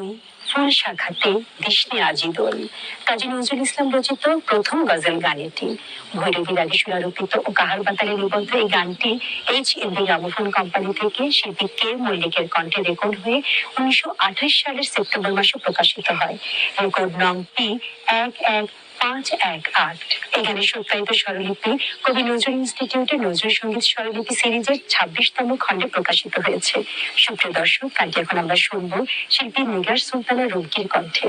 তুই ফুল শাখাতে দিসনে আজি দোল কাজী নজরুল ইসলাম রচিত প্রথম গজল গান এটি ভৈরবীর আগে সুরারোপিত ও কাহার বাতালে নিবদ্ধ এই গানটি H N B gramophone company থেকে শিল্পী কে মল্লিকের কণ্ঠে রেকর্ড হয়ে উনিশশো আঠাশ সালের সেপ্টেম্বর মাসে প্রকাশিত হয়। রেকর্ড নং পি এক এক পাঁচ এক আট। এখানে সত্যায়িত স্বরলিপি। কবি নজরুল ইনস্টিটিউটে নজরুল সংগীত স্বরলিপি সিরিজের ছাব্বিশতম খণ্ডে প্রকাশিত হয়েছে। সুপ্রিয় দর্শক, কালকে এখন আমরা শুনব শিল্পী নিগার সুলতানা রুমকির কণ্ঠে।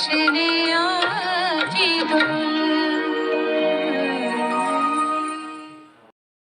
কৃষ্ণ